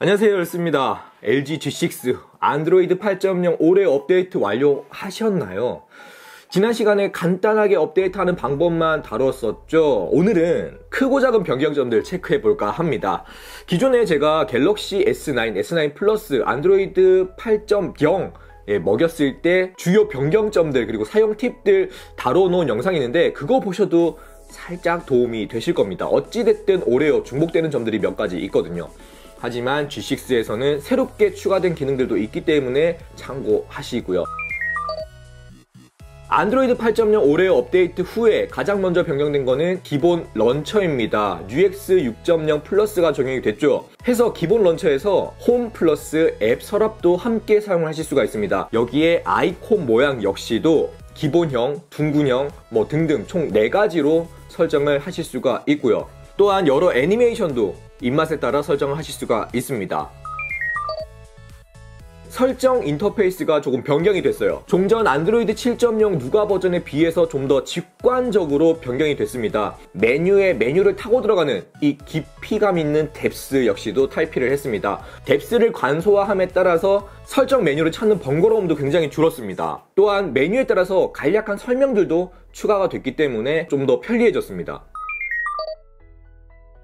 안녕하세요 열스입니다 LG G6 안드로이드 8.0 올해 업데이트 완료하셨나요? 지난 시간에 간단하게 업데이트하는 방법만 다뤘었죠. 오늘은 크고 작은 변경점들 체크해 볼까 합니다. 기존에 제가 갤럭시 S9, S9 플러스, 안드로이드 8.0 예, 먹였을 때 주요 변경점들 그리고 사용 팁들 다뤄놓은 영상이 있는데 그거 보셔도 살짝 도움이 되실 겁니다. 어찌됐든 올해요 중복되는 점들이 몇 가지 있거든요. 하지만 G6에서는 새롭게 추가된 기능들도 있기 때문에 참고하시고요. 안드로이드 8.0 올해 업데이트 후에 가장 먼저 변경된 거는 기본 런처입니다. UX 6.0 플러스가 적용이 됐죠. 해서 기본 런처에서 홈 플러스 앱 서랍도 함께 사용하실 수가 있습니다. 여기에 아이콘 모양 역시도 기본형, 둥근형, 뭐 등등 총 4가지로 설정을 하실 수가 있고요. 또한 여러 애니메이션도 입맛에 따라 설정을 하실 수가 있습니다. 설정 인터페이스가 조금 변경이 됐어요. 종전 안드로이드 7.0 누가 버전에 비해서 좀 더 직관적으로 변경이 됐습니다. 메뉴에 메뉴를 타고 들어가는 이 깊이감 있는 뎁스 역시도 탈피를 했습니다. 뎁스를 간소화함에 따라서 설정 메뉴를 찾는 번거로움도 굉장히 줄었습니다. 또한 메뉴에 따라서 간략한 설명들도 추가가 됐기 때문에 좀 더 편리해졌습니다.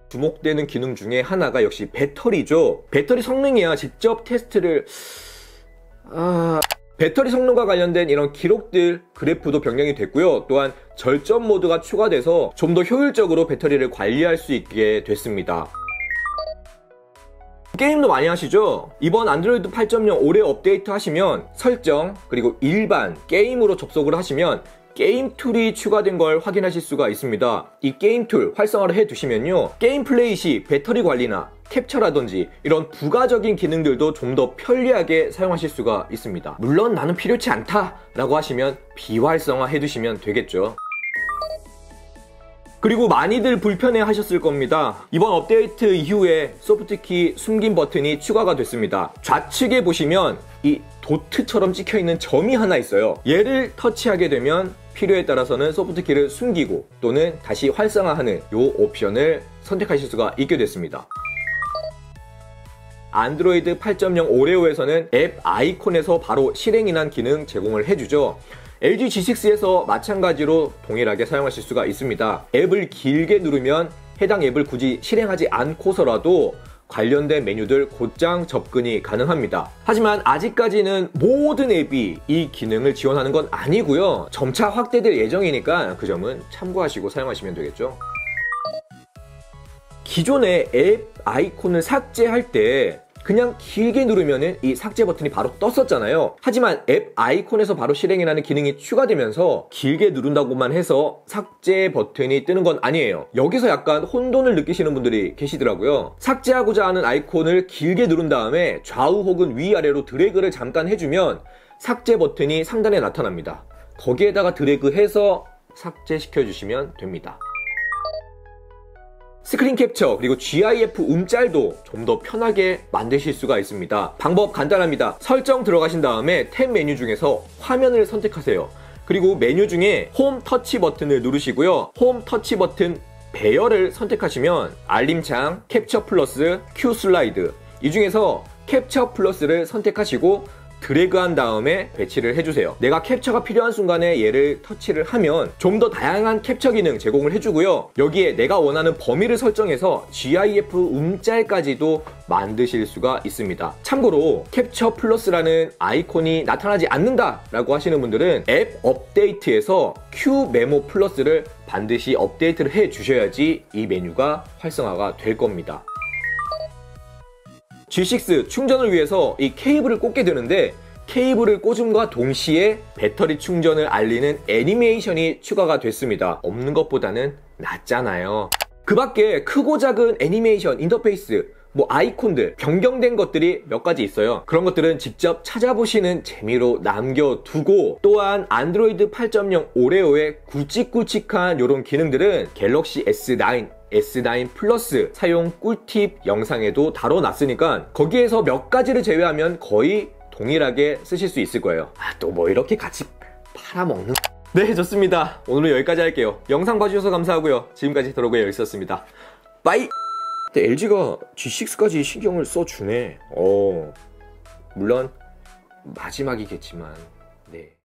주목되는 기능 중에 하나가 역시 배터리죠. 배터리 성능이야 직접 테스트를 아... 배터리 성능과 관련된 이런 기록들 그래프도 변경이 됐고요. 또한 절전 모드가 추가돼서 좀 더 효율적으로 배터리를 관리할 수 있게 됐습니다. 게임도 많이 하시죠? 이번 안드로이드 8.0 올해 업데이트 하시면 설정 그리고 일반 게임으로 접속을 하시면 게임 툴이 추가된 걸 확인하실 수가 있습니다. 이 게임 툴 활성화를 해 두시면요. 게임 플레이 시 배터리 관리나 캡처라든지 이런 부가적인 기능들도 좀 더 편리하게 사용하실 수가 있습니다. 물론 나는 필요치 않다 라고 하시면 비활성화 해 두시면 되겠죠. 그리고 많이들 불편해 하셨을 겁니다. 이번 업데이트 이후에 소프트키 숨긴 버튼이 추가가 됐습니다. 좌측에 보시면 이 도트처럼 찍혀 있는 점이 하나 있어요. 얘를 터치하게 되면 필요에 따라서는 소프트키를 숨기고 또는 다시 활성화하는 이 옵션을 선택하실 수가 있게 됐습니다. 안드로이드 8.0 오레오에서는 앱 아이콘에서 바로 실행이란 기능 제공을 해주죠. LG G6에서 마찬가지로 동일하게 사용하실 수가 있습니다. 앱을 길게 누르면 해당 앱을 굳이 실행하지 않고서라도 관련된 메뉴들 곧장 접근이 가능합니다. 하지만 아직까지는 모든 앱이 이 기능을 지원하는 건 아니고요. 점차 확대될 예정이니까 그 점은 참고하시고 사용하시면 되겠죠. 기존의 앱 아이콘을 삭제할 때 그냥 길게 누르면 이 삭제 버튼이 바로 떴었잖아요. 하지만 앱 아이콘에서 바로 실행이라는 기능이 추가되면서 길게 누른다고만 해서 삭제 버튼이 뜨는 건 아니에요. 여기서 약간 혼돈을 느끼시는 분들이 계시더라고요. 삭제하고자 하는 아이콘을 길게 누른 다음에 좌우 혹은 위아래로 드래그를 잠깐 해주면 삭제 버튼이 상단에 나타납니다. 거기에다가 드래그해서 삭제시켜 주시면 됩니다. 스크린 캡처 그리고 GIF 음짤도 좀 더 편하게 만드실 수가 있습니다. 방법 간단합니다. 설정 들어가신 다음에 탭 메뉴 중에서 화면을 선택하세요. 그리고 메뉴 중에 홈 터치 버튼을 누르시고요. 홈 터치 버튼 배열을 선택하시면 알림창, 캡처 플러스, 큐 슬라이드 이 중에서 캡처 플러스를 선택하시고 드래그한 다음에 배치를 해주세요. 내가 캡처가 필요한 순간에 얘를 터치를 하면 좀 더 다양한 캡처 기능 제공을 해주고요. 여기에 내가 원하는 범위를 설정해서 GIF 음짤까지도 만드실 수가 있습니다. 참고로 캡처 플러스라는 아이콘이 나타나지 않는다 라고 하시는 분들은 앱 업데이트에서 Q 메모 플러스를 반드시 업데이트를 해 주셔야지 이 메뉴가 활성화가 될 겁니다. G6 충전을 위해서 이 케이블을 꽂게 되는데 케이블을 꽂음과 동시에 배터리 충전을 알리는 애니메이션이 추가가 됐습니다. 없는 것보다는 낫잖아요. 그 밖에 크고 작은 애니메이션, 인터페이스, 뭐 아이콘들 변경된 것들이 몇 가지 있어요. 그런 것들은 직접 찾아보시는 재미로 남겨두고 또한 안드로이드 8.0 오레오의 굵직굵직한 이런 기능들은 갤럭시 S9 S9 플러스 사용 꿀팁 영상에도 다뤄놨으니까 거기에서 몇 가지를 제외하면 거의 동일하게 쓰실 수 있을 거예요. 아, 또 뭐 이렇게 같이 팔아먹는 네, 좋습니다. 오늘은 여기까지 할게요. 영상 봐주셔서 감사하고요. 지금까지 드로그의 열있었습니다. 빠이! 근데 LG가 G6까지 신경을 써주네. 어, 물론 마지막이겠지만, 네.